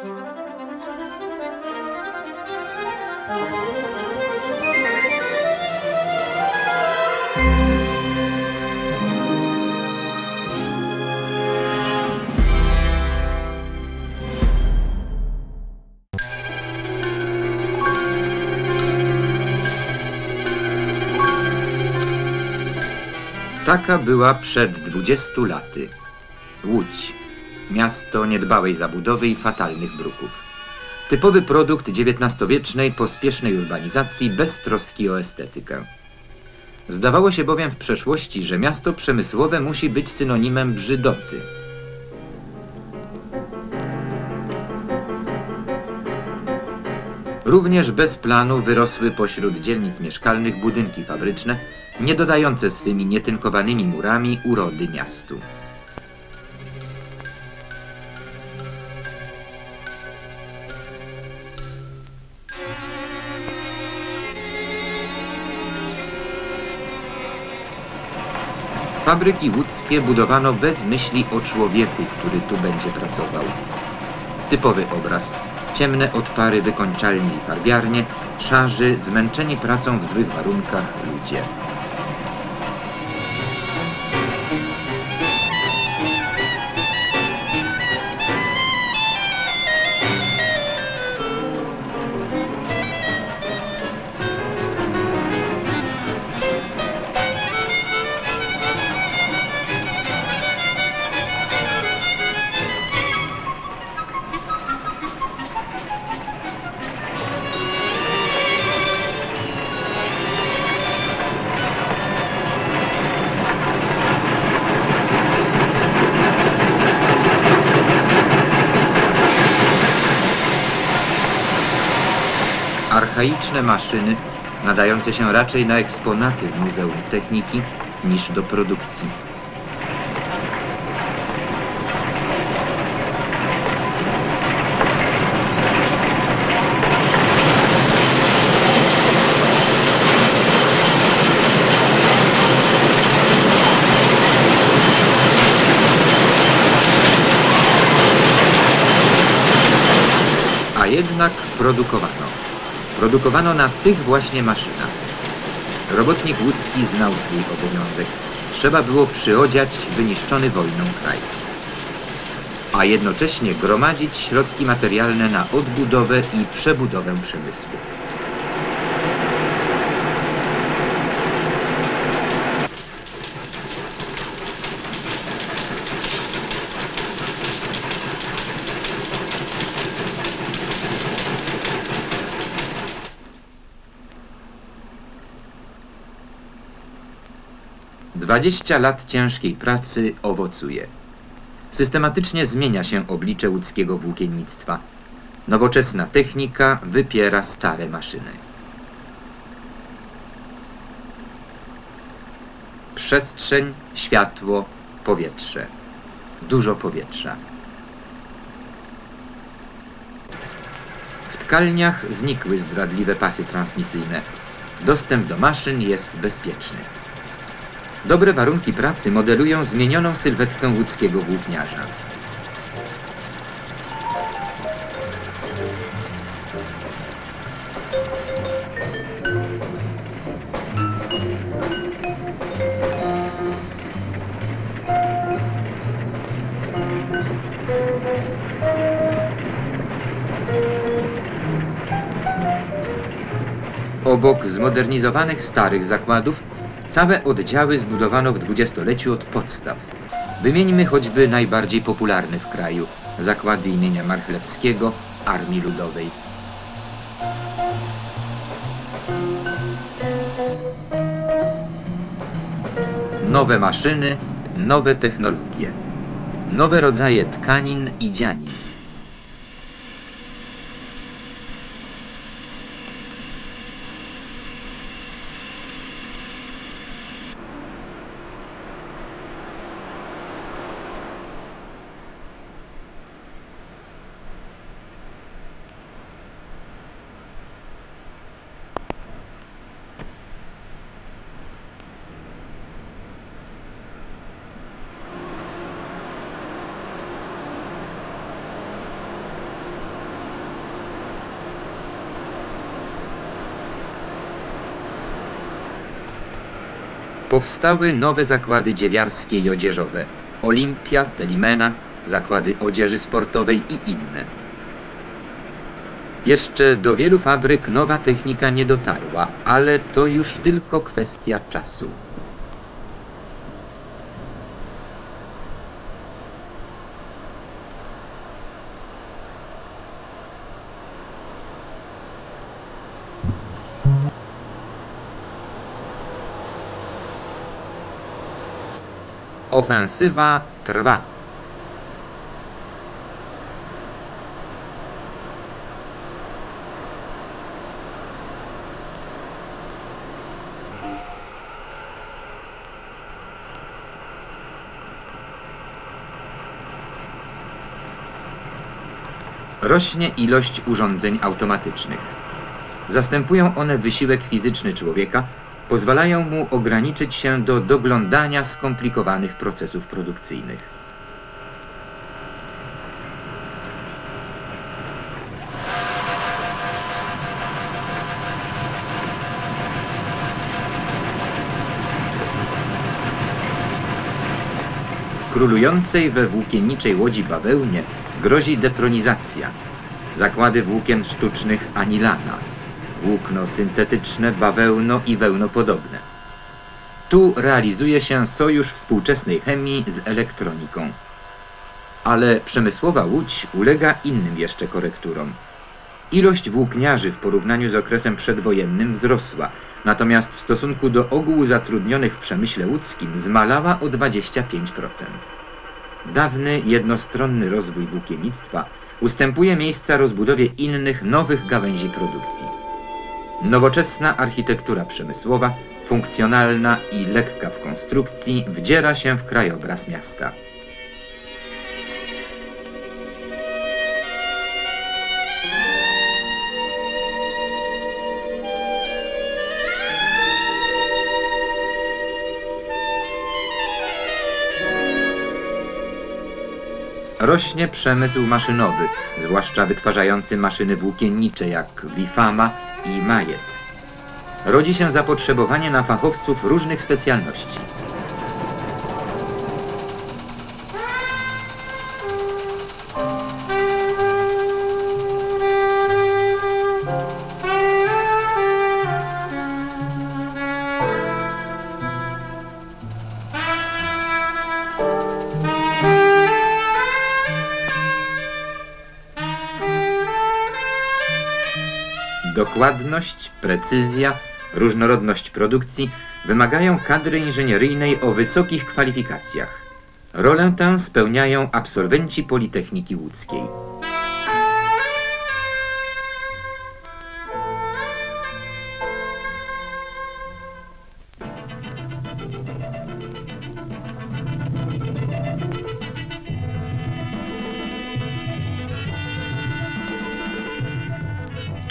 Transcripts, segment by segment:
Taka była przed 20 laty. Łódź. Miasto niedbałej zabudowy i fatalnych bruków. Typowy produkt XIX-wiecznej pospiesznej urbanizacji bez troski o estetykę. Zdawało się bowiem w przeszłości, że miasto przemysłowe musi być synonimem brzydoty. Również bez planu wyrosły pośród dzielnic mieszkalnych budynki fabryczne, nie dodające swymi nietynkowanymi murami urody miastu. Fabryki łódzkie budowano bez myśli o człowieku, który tu będzie pracował. Typowy obraz. Ciemne odpary wykończalni i farbiarnie, szarzy, zmęczeni pracą w złych warunkach ludzie. Archaiczne maszyny, nadające się raczej na eksponaty w Muzeum Techniki niż do produkcji. A jednak produkowano. Produkowano na tych właśnie maszynach. Robotnik łódzki znał swój obowiązek. Trzeba było przyodziać wyniszczony wojną kraj. A jednocześnie gromadzić środki materialne na odbudowę i przebudowę przemysłu. Dwadzieścia lat ciężkiej pracy owocuje. Systematycznie zmienia się oblicze łódzkiego włókiennictwa. Nowoczesna technika wypiera stare maszyny. Przestrzeń, światło, powietrze. Dużo powietrza. W tkalniach znikły zdradliwe pasy transmisyjne. Dostęp do maszyn jest bezpieczny. Dobre warunki pracy modelują zmienioną sylwetkę łódzkiego włókniarza. Obok zmodernizowanych starych zakładów Całe oddziały zbudowano w dwudziestoleciu od podstaw. Wymieńmy choćby najbardziej popularny w kraju zakłady imienia Marchlewskiego Armii Ludowej. Nowe maszyny, nowe technologie, nowe rodzaje tkanin i dzianin. Powstały nowe zakłady dziewiarskie i odzieżowe. Olimpia, Telimena, zakłady odzieży sportowej i inne. Jeszcze do wielu fabryk nowa technika nie dotarła, ale to już tylko kwestia czasu. Ofensywa trwa. Rośnie ilość urządzeń automatycznych. Zastępują one wysiłek fizyczny człowieka, pozwalają mu ograniczyć się do doglądania skomplikowanych procesów produkcyjnych. Królującej we włókienniczej łodzi bawełnie grozi detronizacja. Zakłady włókien sztucznych anilana, włókno syntetyczne, bawełno i wełnopodobne. Tu realizuje się sojusz współczesnej chemii z elektroniką. Ale przemysłowa łódź ulega innym jeszcze korekturom. Ilość włókniarzy w porównaniu z okresem przedwojennym wzrosła, natomiast w stosunku do ogółu zatrudnionych w przemyśle łódzkim zmalała o 25%. Dawny, jednostronny rozwój włókiennictwa ustępuje miejsca rozbudowie innych, nowych gałęzi produkcji. Nowoczesna architektura przemysłowa, funkcjonalna i lekka w konstrukcji, wdziera się w krajobraz miasta. Rośnie przemysł maszynowy, zwłaszcza wytwarzający maszyny włókiennicze jak Wifama i Majet. Rodzi się zapotrzebowanie na fachowców różnych specjalności. Dokładność, precyzja, różnorodność produkcji wymagają kadry inżynieryjnej o wysokich kwalifikacjach. Rolę tę spełniają absolwenci Politechniki Łódzkiej.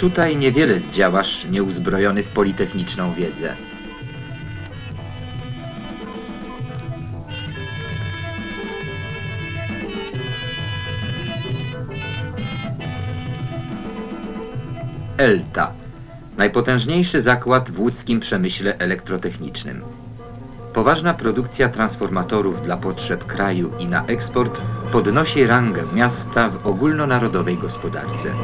Tutaj niewiele zdziałasz nieuzbrojony w politechniczną wiedzę. ELTA. Najpotężniejszy zakład w łódzkim przemyśle elektrotechnicznym. Poważna produkcja transformatorów dla potrzeb kraju i na eksport podnosi rangę miasta w ogólnonarodowej gospodarce.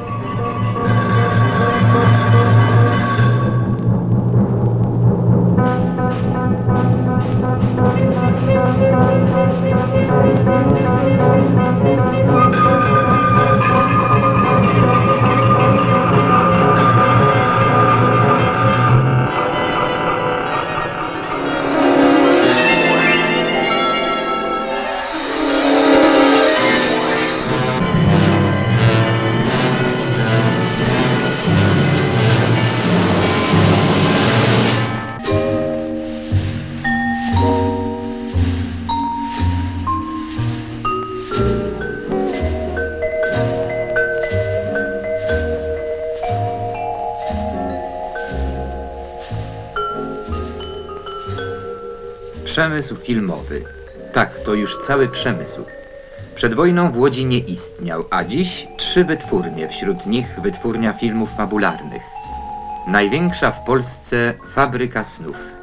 Przemysł filmowy. Tak, to już cały przemysł. Przed wojną w Łodzi nie istniał, a dziś trzy wytwórnie, wśród nich wytwórnia filmów fabularnych. Największa w Polsce fabryka snów.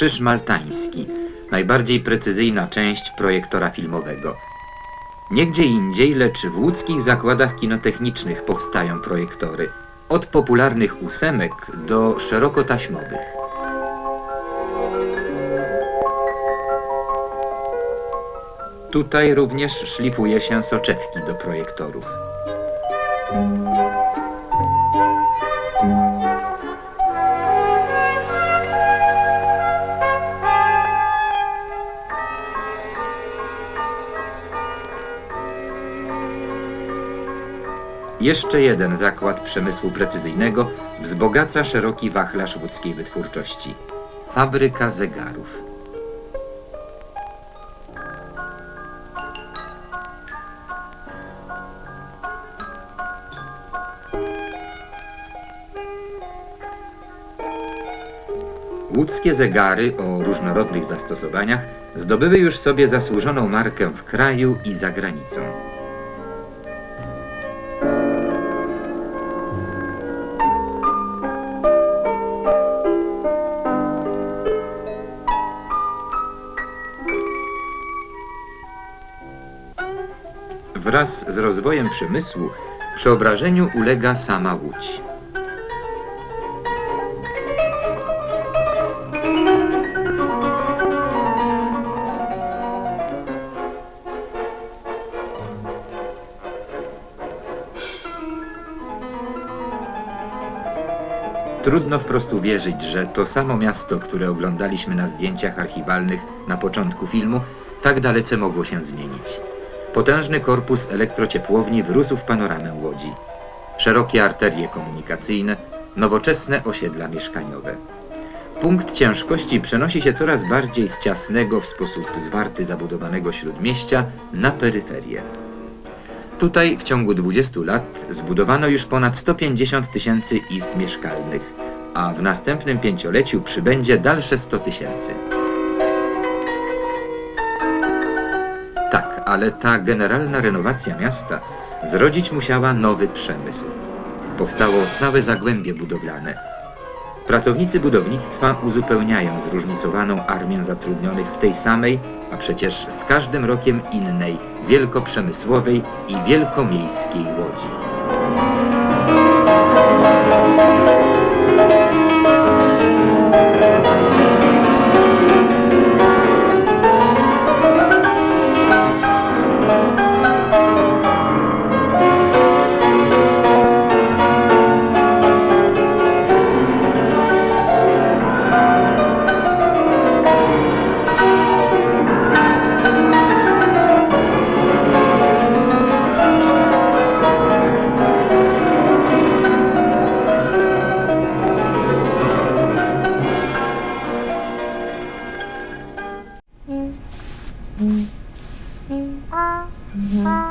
Krzyż maltański, najbardziej precyzyjna część projektora filmowego. Niegdzie indziej, lecz w łódzkich zakładach kinotechnicznych powstają projektory. Od popularnych ósemek do szerokotaśmowych. Tutaj również szlifuje się soczewki do projektorów. Jeszcze jeden zakład przemysłu precyzyjnego wzbogaca szeroki wachlarz łódzkiej wytwórczości. Fabryka zegarów. Łódzkie zegary o różnorodnych zastosowaniach zdobyły już sobie zasłużoną markę w kraju i za granicą. Wraz z rozwojem przemysłu przeobrażeniu ulega sama Łódź. Trudno wprost uwierzyć, że to samo miasto, które oglądaliśmy na zdjęciach archiwalnych na początku filmu, tak dalece mogło się zmienić. Potężny korpus elektrociepłowni wrósł w panoramę Łodzi. Szerokie arterie komunikacyjne, nowoczesne osiedla mieszkaniowe. Punkt ciężkości przenosi się coraz bardziej z ciasnego w sposób zwarty zabudowanego śródmieścia na peryferię. Tutaj w ciągu 20 lat zbudowano już ponad 150 tysięcy izb mieszkalnych, a w następnym pięcioleciu przybędzie dalsze 100 tysięcy. Ale ta generalna renowacja miasta zrodzić musiała nowy przemysł. Powstało całe zagłębie budowlane. Pracownicy budownictwa uzupełniają zróżnicowaną armię zatrudnionych w tej samej, a przecież z każdym rokiem innej, wielkoprzemysłowej i wielkomiejskiej łodzi. Mm-hmm.